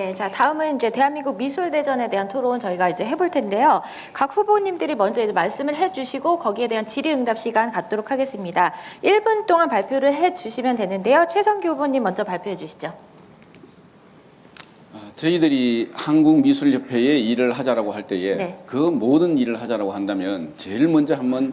네, 자 다음은 이제 대한민국 미술 대전에 대한 토론 저희가 이제 해볼 텐데요. 각 후보님들이 먼저 이제 말씀을 해주시고 거기에 대한 질의응답 시간 갖도록 하겠습니다. 1분 동안 발표를 해주시면 되는데요. 최성규 후보님 먼저 발표해 주시죠. 저희들이 한국미술협회에 일을 하자라고 할 때에 네. 그 모든 일을 하자라고 한다면 제일 먼저 한번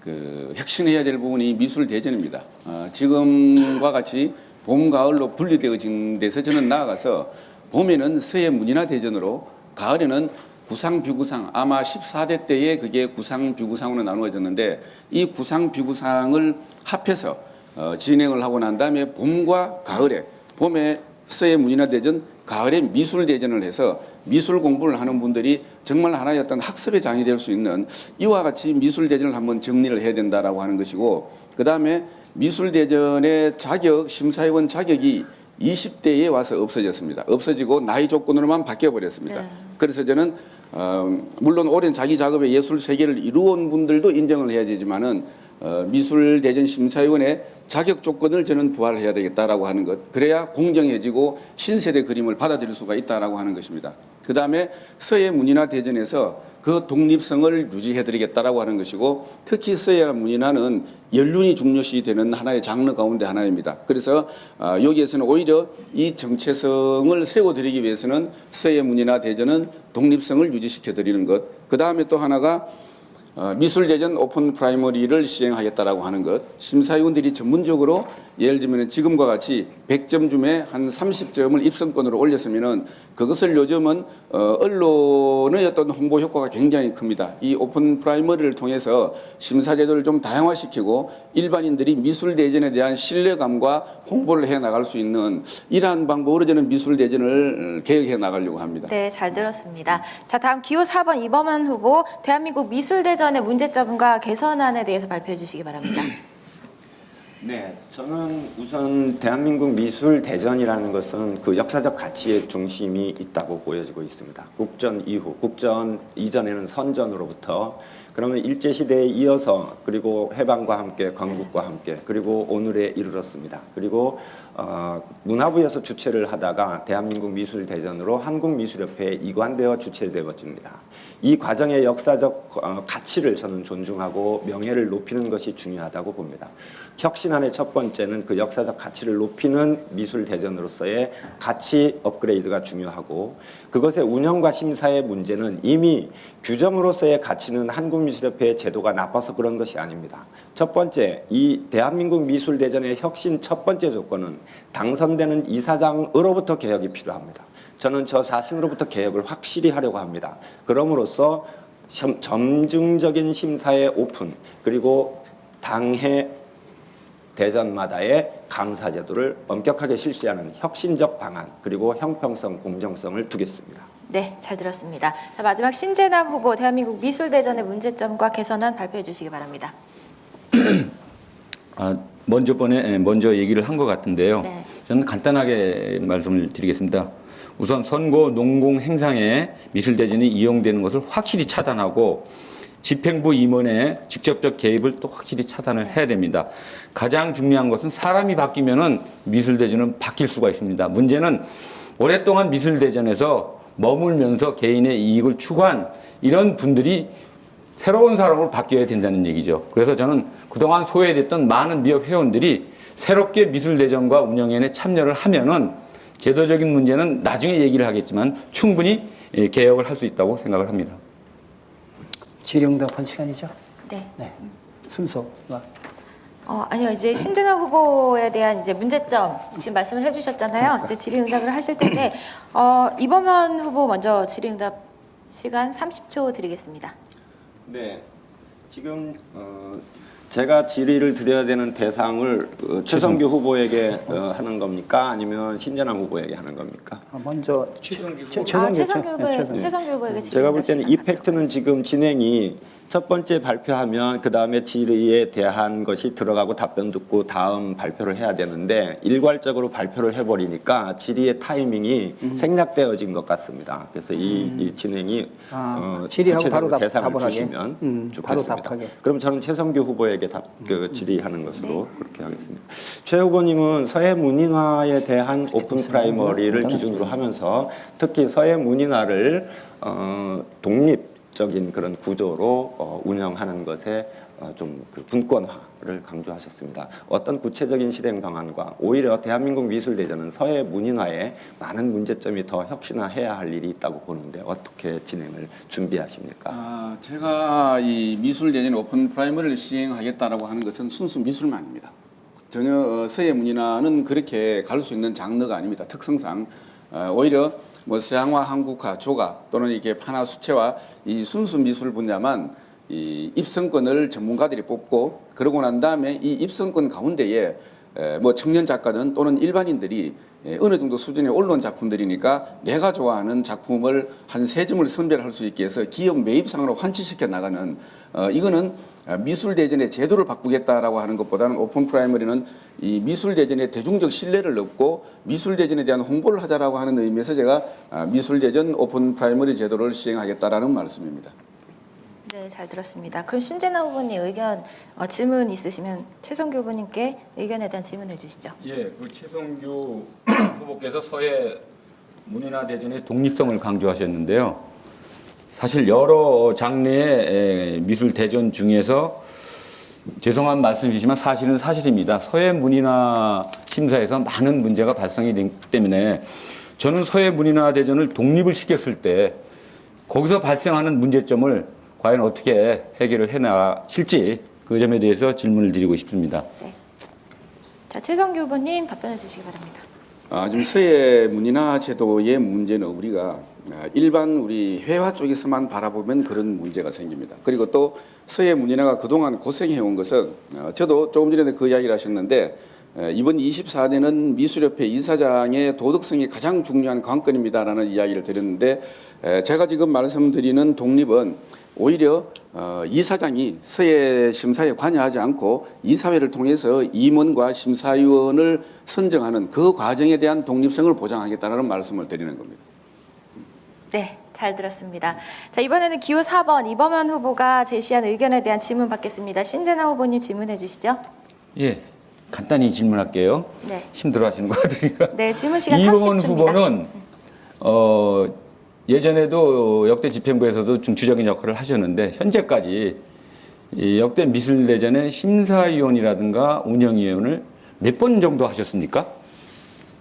그 혁신해야 될 부분이 미술 대전입니다. 아, 지금과 같이 봄, 가을로 분리되어진 데서 저는 나아가서 봄에는 서해 문이나 대전으로 가을에는 구상 비구상 아마 14대 때에 그게 구상 비구상으로 나누어졌는데 이 구상 비구상을 합해서 어, 진행을 하고 난 다음에 봄과 가을에 봄에 서해 문이나 대전 가을에 미술 대전을 해서 미술 공부를 하는 분들이 정말 하나의 어떤 학습의 장이 될 수 있는 이와 같이 미술 대전을 한번 정리를 해야 된다라고 하는 것이고 그 다음에 미술 대전의 자격 심사위원 자격이 20대에 와서 없어졌습니다. 없어지고 나이 조건으로만 바뀌어 버렸습니다. 네. 그래서 저는 어, 물론 오랜 자기 작업의 예술 세계를 이루어온 분들도 인정을 해야 되지만은 어, 미술 대전 심사위원회 자격 조건을 저는 부활해야 되겠다라고 하는 것. 그래야 공정해지고 신세대 그림을 받아들일 수가 있다라고 하는 것입니다. 그 다음에 서해 문이나 대전에서 그 독립성을 유지해드리겠다라고 하는 것이고 특히 서해 문이나는 연륜이 중요시 되는 하나의 장르 가운데 하나입니다. 그래서 아, 여기에서는 오히려 이 정체성을 세워드리기 위해서는 서해 문이나 대전은 독립성을 유지시켜드리는 것. 그 다음에 또 하나가 어, 미술대전 오픈 프라이머리를 시행하겠다라고 하는 것. 심사위원들이 전문적으로 예를 들면 지금과 같이 100점 중에 한 30점을 입성권으로 올렸으면은 그것을 요즘은 어, 언론의 어떤 홍보 효과가 굉장히 큽니다. 이 오픈 프라이머리를 통해서 심사제도를 좀 다양화시키고 일반인들이 미술 대전에 대한 신뢰감과 홍보를 해 나갈 수 있는 이러한 방법으로 저는 미술 대전을 계획해 나가려고 합니다. 네, 잘 들었습니다. 자, 다음 기호 4번 이범환 후보 대한민국 미술 대전 의 문제점과 개선안에 대해서 발표해 주시기 바랍니다. 네, 저는 우선 대한민국 미술 대전이라는 것은 그 역사적 가치의 중심이 있다고 보여지고 있습니다. 국전 이후, 국전 이전에는 선전으로부터 그러면 일제 시대에 이어서 그리고 해방과 함께 건국과 함께 그리고 오늘에 이르렀습니다. 그리고 어, 문화부에서 주최를 하다가 대한민국 미술 대전으로 한국 미술협회에 이관되어 주최되어집니다. 이 과정의 역사적 어, 가치를 저는 존중하고 명예를 높이는 것이 중요하다고 봅니다. 혁신 안의 첫 번째는 그 역사적 가치를 높이는 미술 대전으로서의 가치 업그레이드가 중요하고 그것의 운영과 심사의 문제는 이미 규정으로서의 가치는 한국미술협회의 제도가 나빠서 그런 것이 아닙니다. 첫 번째, 이 대한민국 미술 대전의 혁신 첫 번째 조건은 당선되는 이사장으로부터 개혁이 필요합니다. 저는 저 자신으로부터 개혁을 확실히 하려고 합니다. 그럼으로써 점- 점증적인 심사의 오픈 그리고 당해 대전마다의 감사 제도를 엄격하게 실시하는 혁신적 방안 그리고 형평성 공정성을 두겠습니다. 네, 잘 들었습니다. 자, 마지막 신재남 후보 대한민국 미술 대전의 문제점과 개선안 발표해 주시기 바랍니다. 아, 먼저 번에 예, 먼저 얘기를 한 것 같은데요. 네. 저는 간단하게 말씀을 드리겠습니다. 우선 선거 농공 행상에 미술 대전이 이용되는 것을 확실히 차단하고 집행부 임원의 직접적 개입을 또 확실히 차단을 해야 됩니다. 가장 중요한 것은 사람이 바뀌면은 미술대전은 바뀔 수가 있습니다. 문제는 오랫동안 미술대전에서 머물면서 개인의 이익을 추구한 이런 분들이 새로운 사람으로 바뀌어야 된다는 얘기죠. 그래서 저는 그동안 소외됐던 많은 미협 회원들이 새롭게 미술대전과 운영에 참여를 하면은 제도적인 문제는 나중에 얘기를 하겠지만 충분히 예, 개혁을 할 수 있다고 생각을 합니다. 질의응답한 시간이죠. 네. 네. 순서가 어, 아니요. 이제 신재남 후보에 대한 이제 문제점 지금 말씀을 해 주셨잖아요. 이제 질의응답을 하실 텐데 어, 이범현 후보 먼저 질의응답 시간 30초 드리겠습니다. 네, 지금 어, 제가 질의를 드려야 되는 대상을 어, 최성규 후보에게 어, 하는 겁니까? 아니면 신재남 후보에게 하는 겁니까? 아, 먼저 최- 최- 아, 최성규 최성규 네, 후보에 최성규. 최성규 후보에게 제가 볼 때는 이. 팩트는 지금 진행이 첫 번째 발표하면 그 다음에 질의에 대한 것이 들어가고 답변 듣고 다음 발표를 해야 되는데 일괄적으로 발표를 해버리니까 질의의 타이밍이 생략되어진 것 같습니다. 그래서 이, 이 진행이 아, 어, 질의하고 바로 답- 대상을 답을? 주시면 음, 좋겠습니다. 그럼 저는 최성규 후보에게 답, 그 질의하는 것으로 그렇게 하겠습니다. 최 후보님은 서해 문인화에 대한 오픈 프라이머리를 기준으로 하면서 특히 서해 문인화를 어, 독립 적인 그런 구조로 어, 운영하는 것에 어, 좀그 분권화를 강조하셨습니다. 어떤 구체적인 실행 방안과 오히려 대한민국 미술대전은 서해 문인화에 많은 문제점이 더 혁신화해야 할 일이 있다고 보는데 어떻게 진행을 준비하십니까? 아, 제가 이 미술 대전 오픈 프라이머리를 시행하겠다라고 하는 것은 순수 미술만입니다. 전혀 어, 서예 문인화는 그렇게 갈 수 있는 장르가 아닙니다. 특성상 어, 오히려 뭐 서양화, 한국화, 조가 또는 이게 판화, 수채화 이 순수 미술 분야만 이 입성권을 전문가들이 뽑고 그러고 난 다음에 이 입성권 가운데에 에, 뭐 청년 작가든 또는 일반인들이 예, 어느 정도 수준의 언론 작품들이니까 내가 좋아하는 작품을 한 세 점을 선별할 수 있게 해서 기업 매입상으로 환치시켜 나가는 어, 이거는 어, 미술 대전의 제도를 바꾸겠다라고 하는 것보다는 오픈 프라이머리는 이 미술 대전의 대중적 신뢰를 얻고 미술 대전에 대한 홍보를 하자라고 하는 의미에서 제가 아, 미술 대전 오픈 프라이머리 제도를 시행하겠다라는 말씀입니다. 네, 잘 들었습니다. 그럼 신재나 후보님 의견 어, 질문 있으시면 최성규 후보님께 의견에 대한 질문을 주시죠. 예, 그 최성규 후보께서 서해 문인화 대전의 독립성을 강조하셨는데요. 사실 여러 장르의 에, 미술 대전 중에서 죄송한 말씀이지만 사실은 사실입니다. 서해 문인화 심사에서 많은 문제가 발생이 때문에 저는 서해 문인화 대전을 독립을 시켰을 때 거기서 발생하는 문제점을 과연 어떻게 해결을 해나실지 그 점에 대해서 질문을 드리고 싶습니다. 자, 최성규 후보님 답변해 주시기 바랍니다. 아, 지금 서해 문인화 제도의 문제는 우리가 아, 일반 우리 회화 쪽에서만 바라보면 그런 문제가 생깁니다. 그리고 또 서해 문인화가 그동안 고생해온 것은 어, 저도 조금 전에 그 이야기를 하셨는데 에, 이번 24년은 미술협회 이사장의 도덕성이 가장 중요한 관건입니다라는 이야기를 드렸는데 에, 제가 지금 말씀드리는 독립은 오히려 어, 이사장이 서해 심사에 관여하지 않고 이사회를 통해서 임원과 심사위원을 선정하는 그 과정에 대한 독립성을 보장하겠다는 말씀을 드리는 겁니다. 네, 잘 들었습니다. 자, 이번에는 기호 4번 이범현 후보가 제시한 의견에 대한 질문 받겠습니다. 신재나 후보님 질문해 주시죠. 예, 간단히 질문할게요. 네. 힘들어하시는 것 같으니까. 네, 질문 시간 이범원 30초입니다. 후보는 어, 예전에도 역대 집행부에서도 중추적인 역할을 하셨는데 현재까지 이 역대 미술대전의 심사위원이라든가 운영위원을 몇 번 정도 하셨습니까?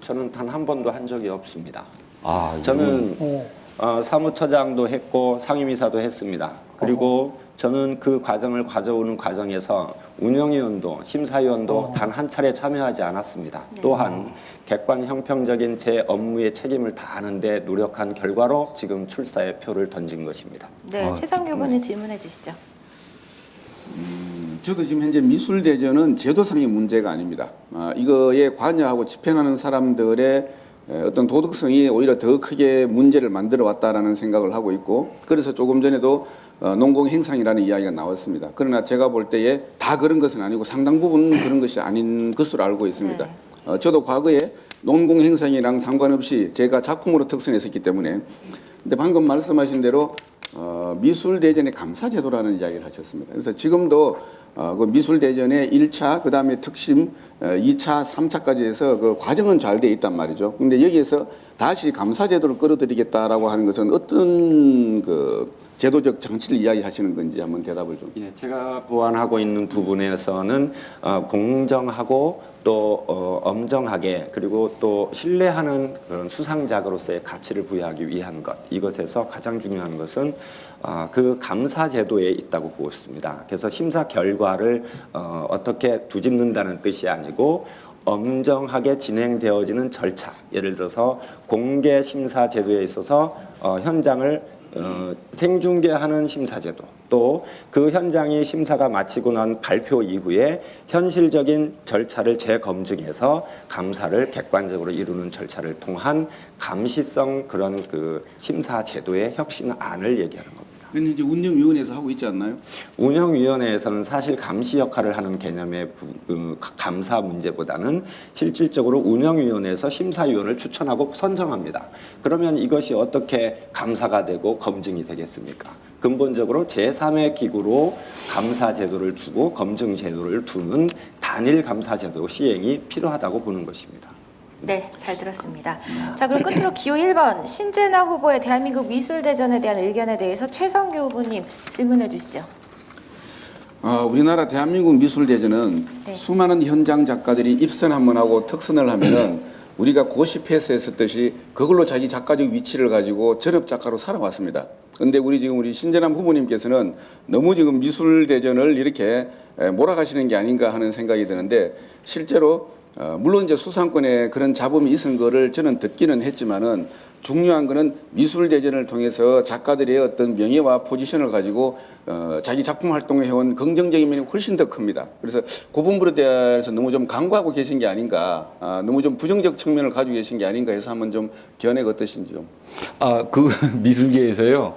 저는 단 한 번도 한 적이 없습니다. 아, 저는 오. 어, 사무처장도 했고 상임이사도 했습니다. 그리고 저는 그 과정을 가져오는 과정에서 운영위원도 심사위원도 단한 차례 참여하지 않았습니다. 또한 객관 형평적인 제 업무의 책임을 다하는데 노력한 결과로 지금 출사의 표를 던진 것입니다. 네, 아, 최성규 후보님 질문해 주시죠. 저도 지금 현재 미술 대전은 제도상의 문제가 아닙니다. 아, 이거에 관여하고 집행하는 사람들의 에, 어떤 도덕성이 오히려 더 크게 문제를 만들어 왔다라는 생각을 하고 있고 그래서 조금 전에도 어, 농공 행상이라는 이야기가 나왔습니다. 그러나 제가 볼 때에 다 그런 것은 아니고 상당 부분 그런 것이 아닌 것으로 알고 있습니다. 네. 어, 저도 과거에 농공 행상이랑 상관없이 제가 작품으로 특선했었기 때문에 근데 방금 말씀하신 대로 어, 미술 대전의 감사 제도라는 이야기를 하셨습니다. 그래서 지금도 어, 그 미술 대전의 1차, 그 다음에 특심, 어, 2차, 3차까지 해서 그 과정은 잘 돼 있단 말이죠. 근데 여기에서 다시 감사 제도를 끌어들이겠다라고 하는 것은 어떤 그 제도적 장치를 이야기하시는 건지 한번 대답을 좀. 예, 제가 보완하고 있는 부분에서는 어, 공정하고 또 어, 엄정하게 그리고 또 신뢰하는 그런 수상작으로서의 가치를 부여하기 위한 것 이것에서 가장 중요한 것은 어, 그 감사 제도에 있다고 보고 있습니다. 그래서 심사 결과를 어, 어떻게 뒤집는다는 뜻이 아니고 엄정하게 진행되어지는 절차 예를 들어서 공개 심사 제도에 있어서 어, 현장을 어, 생중계하는 심사 제도 또 그 현장이 심사가 마치고 난 발표 이후에 현실적인 절차를 재검증해서 감사를 객관적으로 이루는 절차를 통한 감시성 그런 그 심사 제도의 혁신안을 얘기하는 겁니다. 이제 운영위원회에서 하고 있지 않나요? 운영위원회에서는 사실 감시 역할을 하는 개념의 부- 그 감사 문제보다는 실질적으로 운영위원회에서 심사위원을 추천하고 선정합니다. 그러면 이것이 어떻게 감사가 되고 검증이 되겠습니까? 근본적으로 제3의 기구로 감사 제도를 두고 검증 제도를 두는 단일 감사 제도 시행이 필요하다고 보는 것입니다. 네, 잘 들었습니다. 자, 그럼 끝으로 기호 1번 신재나 후보의 대한민국 미술 대전에 대한 의견에 대해서 최성규 후보님 질문해 주시죠. 어, 우리나라 대한민국 미술 대전은 네. 수많은 현장 작가들이 입선 한번 하고 특선을 하면은 우리가 고시패스 했었듯이 그걸로 자기 작가적 위치를 가지고 전업 작가로 살아왔습니다. 근데 우리 지금 우리 신재남 후보님께서는 너무 지금 미술 대전을 이렇게 에, 몰아가시는 게 아닌가 하는 생각이 드는데 실제로 어, 물론 이제 수상권에 그런 잡음이 있은 거를 저는 듣기는 했지만은 중요한 거는 미술 대전을 통해서 작가들의 어떤 명예와 포지션을 가지고 어, 자기 작품 활동을 해온 긍정적인 면이 훨씬 더 큽니다. 그래서 그 부분에 대해서 너무 좀 간과하고 계신 게 아닌가, 아, 너무 좀 부정적 측면을 가지고 계신 게 아닌가 해서 한번 좀 견해가 어떠신지 좀. 아, 그 미술계에서요.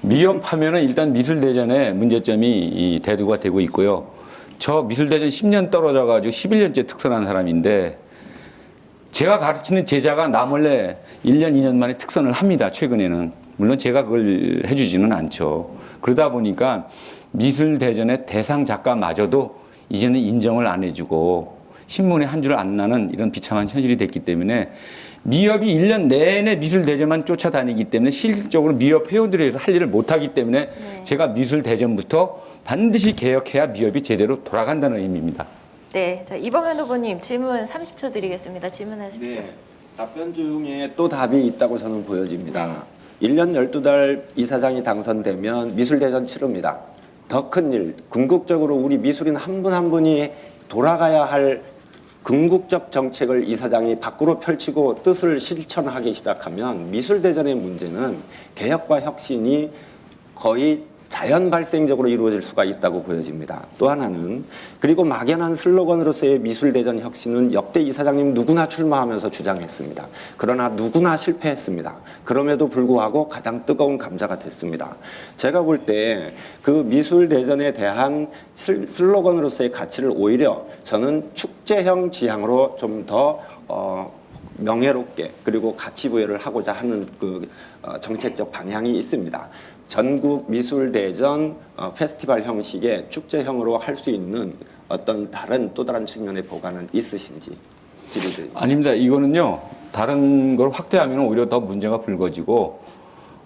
미연파면은 일단 미술 대전에 문제점이 이 대두가 되고 있고요. 저 미술대전 10년 떨어져 가지고 11년째 특선한 사람인데 제가 가르치는 제자가 나 몰래 1년, 2년 만에 특선을 합니다. 최근에는. 물론 제가 그걸 해주지는 않죠. 그러다 보니까 미술대전의 대상 작가마저도 이제는 인정을 안 해주고 신문에 한 줄 안 나는 이런 비참한 현실이 됐기 때문에 미협이 1년 내내 미술대전만 쫓아다니기 때문에 실질적으로 미협 회원들이 할 일을 못하기 때문에 제가 미술대전부터 반드시 개혁해야 미협이 제대로 돌아간다는 의미입니다. 네, 자 이범현 후보님 질문 30초 드리겠습니다. 질문하십시오. 네. 답변 중에 또 답이 있다고 저는 보여집니다. 1년 12달 이사장이 당선되면 미술대전 치릅니다. 더 큰 일, 궁극적으로 우리 미술인 한분한 분이 돌아가야 할 궁극적 정책을 이사장이 밖으로 펼치고 뜻을 실천하기 시작하면 미술대전의 문제는 개혁과 혁신이 거의 자연 발생적으로 이루어질 수가 있다고 보여집니다. 또 하나는 그리고 막연한 슬로건으로서의 미술대전 혁신은 역대 이사장님 누구나 출마하면서 주장했습니다. 그러나 누구나 실패했습니다. 그럼에도 불구하고 가장 뜨거운 감자가 됐습니다. 제가 볼 때 그 미술대전에 대한 슬- 슬로건으로서의 가치를 오히려 저는 축제형 지향으로 좀더 어, 명예롭게 그리고 가치 부여를 하고자 하는 그 어, 정책적 방향이 있습니다. 전국 미술 대전 어, 페스티벌 형식의 축제형으로 할 수 있는 어떤 다른 또 다른 측면의 보관은 있으신지 질의드립니다. 아닙니다. 이거는요. 다른 걸 확대하면 오히려 더 문제가 불거지고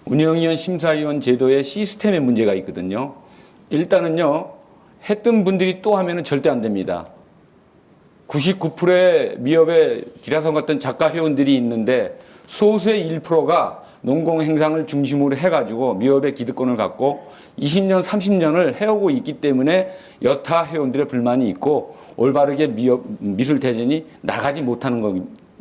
운영위원 심사위원 제도의 시스템에 문제가 있거든요. 일단은요. 했던 분들이 또 하면은 절대 안 됩니다. 99%의 미협의 기라성 같은 작가 회원들이 있는데 소수의 1%가 농공 행상을 중심으로 해가지고 미협의 기득권을 갖고 20년, 30년을 해오고 있기 때문에 여타 회원들의 불만이 있고 올바르게 미협, 미술 대전이 나가지 못하는 거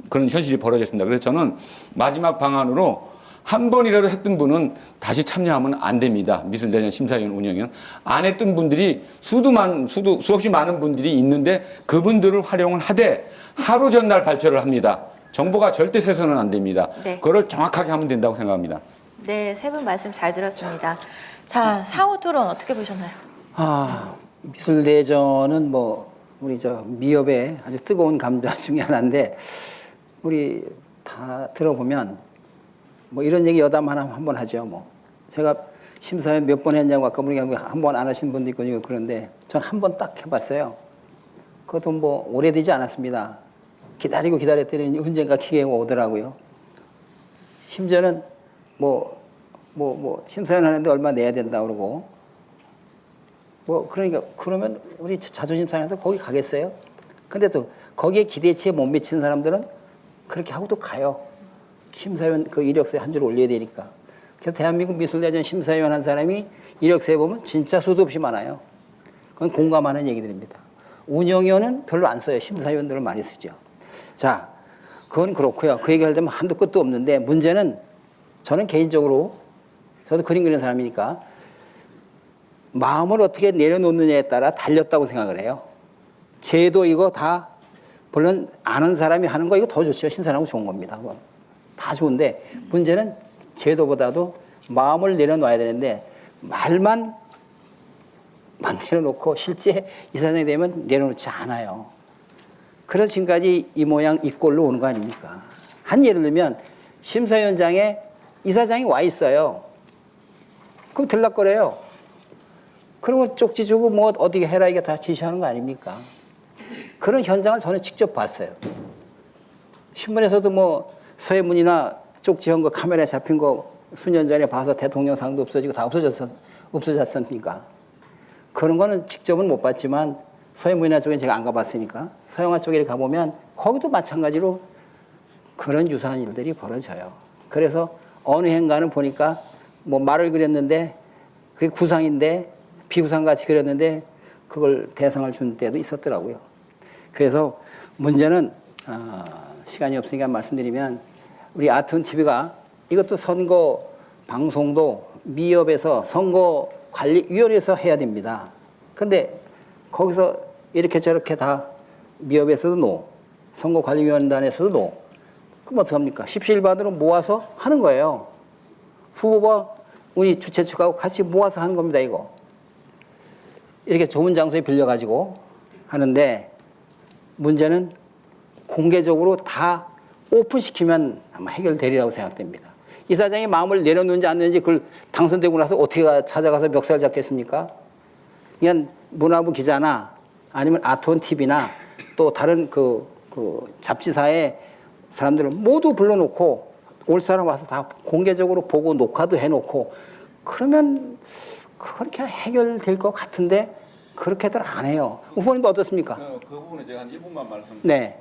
그런 현실이 벌어졌습니다. 그래서 저는 마지막 방안으로 한 번이라도 했던 분은 다시 참여하면 안 됩니다. 미술대전 심사위원 운영에는 안 했던 분들이 수도 많 수도 수없이 많은 분들이 있는데 그분들을 활용을 하되 하루 전날 발표를 합니다. 정보가 절대 새서는 안 됩니다. 네. 그걸 정확하게 하면 된다고 생각합니다. 네, 세 분 말씀 잘 들었습니다. 자, 상호 토론 어떻게 보셨나요? 아, 미술 대전은 뭐 우리 저 미협의 아주 뜨거운 감자 중에 하나인데 우리 다 들어보면 뭐 이런 얘기 여담 하나 한번 하죠. 뭐 제가 심사위원 몇 번 했냐고 아까 우리가 한 번 안 하신 분도 있고 이거 그런데 전 한 번 딱 해봤어요. 그것도 뭐 오래되지 않았습니다. 기다리고 기다렸더니 언젠가 기회가 오더라고요. 심지어는 뭐, 뭐, 뭐, 심사위원 하는데 얼마 내야 된다 그러고 뭐 그러니까 그러면 우리 자존심 상해서 거기 가겠어요? 근데 또 거기에 기대치에 못 미치는 사람들은 그렇게 하고 또 가요. 심사위원 그 이력서에 한 줄 올려야 되니까. 그래서 대한민국 미술대전 심사위원 한 사람이 이력서에 보면 진짜 수도 없이 많아요. 그건 공감하는 얘기들입니다. 운영위원은 별로 안 써요. 심사위원들을 많이 쓰죠. 자, 그건 그렇고요. 그 얘기 하려면 한도 끝도 없는데 문제는 저는 개인적으로 저도 그림 그리는 사람이니까 마음을 어떻게 내려놓느냐에 따라 달렸다고 생각을 해요. 제도 이거 다 물론 아는 사람이 하는 거 이거 더 좋죠. 신선하고 좋은 겁니다. 다 좋은데 문제는 제도보다도 마음을 내려놔야 되는데 말만 만들어 놓고 실제 이사장이 되면 내려놓지 않아요. 그래서 지금까지 이 모양 이 꼴로 오는 거 아닙니까? 한 예를 들면 심사위원장에 이사장이 와 있어요. 그럼 들락거려요. 그러면 쪽지 주고 뭐 어떻게 해라 이게 다 지시하는 거 아닙니까? 그런 현장을 저는 직접 봤어요. 신문에서도 뭐 서해문이나 쪽지 한 거 카메라에 잡힌 거 수년 전에 봐서 대통령상도 없어지고 다 없어졌, 없어졌습니까? 그런 거는 직접은 못 봤지만 서해문이나 쪽에 제가 안 가봤으니까 서영화 쪽에 가보면 거기도 마찬가지로 그런 유사한 일들이 벌어져요. 그래서 어느 행가는 보니까 뭐 말을 그렸는데 그게 구상인데 비구상 같이 그렸는데 그걸 대상을 준 때도 있었더라고요. 그래서 문제는 어, 시간이 없으니까 말씀드리면 우리 아트원 TV가 이것도 선거 방송도 미협에서 선거 관리위원회에서 해야 됩니다. 근데 거기서 이렇게 저렇게 다 미협에서도 노, 선거관리위원단에서도 노. 그럼 어떡합니까? 십시일반으로 모아서 하는 거예요. 후보와 우리 주최 측하고 같이 모아서 하는 겁니다, 이거. 이렇게 좋은 장소에 빌려가지고 하는데 문제는 공개적으로 다 오픈시키면 아마 해결되리라고 생각됩니다. 이 사장이 마음을 내려놓는지 안 내는지 그걸 당선되고 나서 어떻게 가- 찾아가서 멱살 잡겠습니까? 그냥 문화부 기자나 아니면 아트원 TV나 또 다른 그, 그 잡지사의 사람들을 모두 불러놓고 올 사람 와서 다 공개적으로 보고 녹화도 해놓고 그러면 그렇게 해결될 것 같은데 그렇게들 안 해요. 후보님도 어떻습니까? 그 부분에 제가 한 1분만 말씀. 네.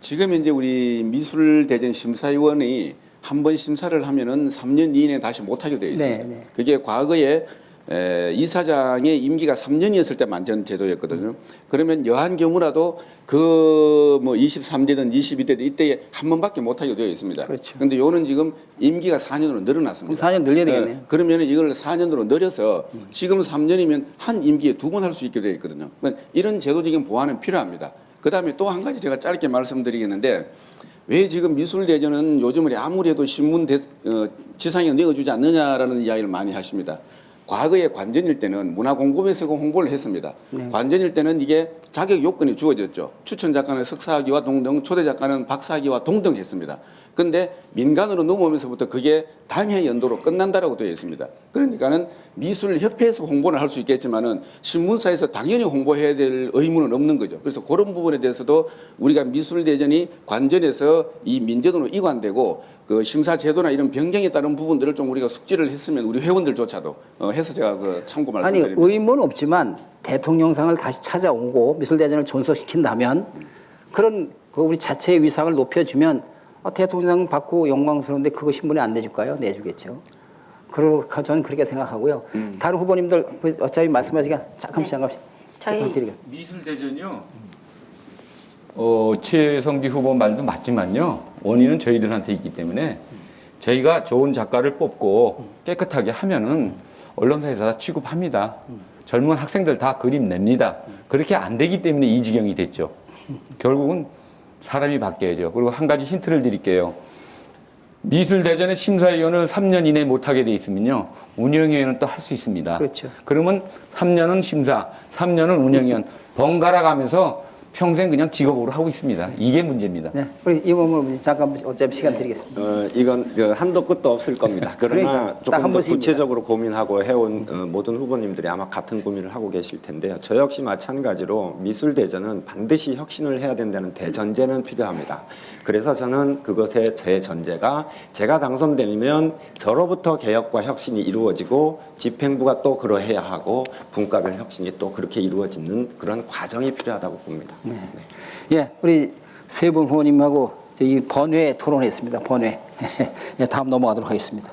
지금 이제 우리 미술대전 심사위원이 한 번 심사를 하면은 3년 이내에 다시 못하게 되어 있습니다. 네, 네. 그게 과거에 에, 이사장의 임기가 3년이었을 때 만전 제도였거든요. 그러면 여한 경우라도 그 뭐 23대든 22대든 이때 한 번밖에 못하게 되어 있습니다. 그렇죠. 그런데 요는 지금 임기가 4년으로 늘어났습니다. 그럼 4년 늘려야 되겠네요. 그러면 이걸 4년으로 늘려서 지금 3년이면 한 임기에 두 번 할 수 있게 되어 있거든요. 그러니까 이런 제도적인 보완은 필요합니다. 그 다음에 또 한 가지 제가 짧게 말씀드리겠는데 왜 지금 미술대전은 요즘에 아무리 해도 신문 대, 어, 지상에 넣어주지 않느냐라는 이야기를 많이 하십니다. 과거에 관전일 때는 문화 공급에서 그 홍보를 했습니다. 관전일 때는 이게 자격 요건이 주어졌죠. 추천 작가는 석사학위와 동등, 초대 작가는 박사학위와 동등 했습니다. 근데 민간으로 넘어오면서부터 그게 당해 연도로 끝난다라고 되어 있습니다. 그러니까는 미술협회에서 홍보를 할 수 있겠지만은 신문사에서 당연히 홍보해야 될 의무는 없는 거죠. 그래서 그런 부분에 대해서도 우리가 미술대전이 관전에서 이 민전으로 이관되고 그 심사 제도나 이런 변경에 따른 부분들을 좀 우리가 숙지를 했으면 우리 회원들조차도 어, 해서 제가 그 참고 아니 말씀드립니다. 의무는 없지만 대통령상을 다시 찾아오고 미술대전을 존속시킨다면 그런 그 우리 자체의 위상을 높여주면 아, 대통령 받고 영광스러운데 그거 신문에 안 내줄까요? 내주겠죠. 그리고 저는 그렇게 생각하고요. 다른 후보님들 어차피 말씀하시니까 잠깐씩 잠깐씩 저희 드리겠 미술 대전이요. 어, 최성기 후보 말도 맞지만요. 원인은 저희들한테 있기 때문에 저희가 좋은 작가를 뽑고 깨끗하게 하면은 언론사에서 다 취급합니다. 젊은 학생들 다 그림 냅니다. 그렇게 안 되기 때문에 이 지경이 됐죠. 결국은 사람이 바뀌어야죠. 그리고 한 가지 힌트를 드릴게요. 미술대전의 심사위원을 3년 이내에 못하게 돼 있으면요. 운영위원은 또 할 수 있습니다. 그렇죠. 그러면 3년은 심사, 3년은 운영위원 번갈아 가면서 평생 그냥 직업으로 하고 있습니다. 이게 문제입니다. 네, 우리 이모모 잠깐 어차피 시간 드리겠습니다. 어, 이건 그 한도 끝도 없을 겁니다. 그러나 그러니까 딱 조금 한 더. 구체적으로 고민하고 해온 어, 모든 후보님들이 아마 같은 고민을 하고 계실 텐데요. 저 역시 마찬가지로 미술 대전은 반드시 혁신을 해야 된다는 대전제는 필요합니다. 그래서 저는 그것의 제 전제가 제가 당선되면 저로부터 개혁과 혁신이 이루어지고 집행부가 또 그러해야 하고 분과별 혁신이 또 그렇게 이루어지는 그런 과정이 필요하다고 봅니다. 예, 우리 세 분 후보님하고 이 번외 토론했습니다. 번외. 예, 다음 넘어가도록 하겠습니다.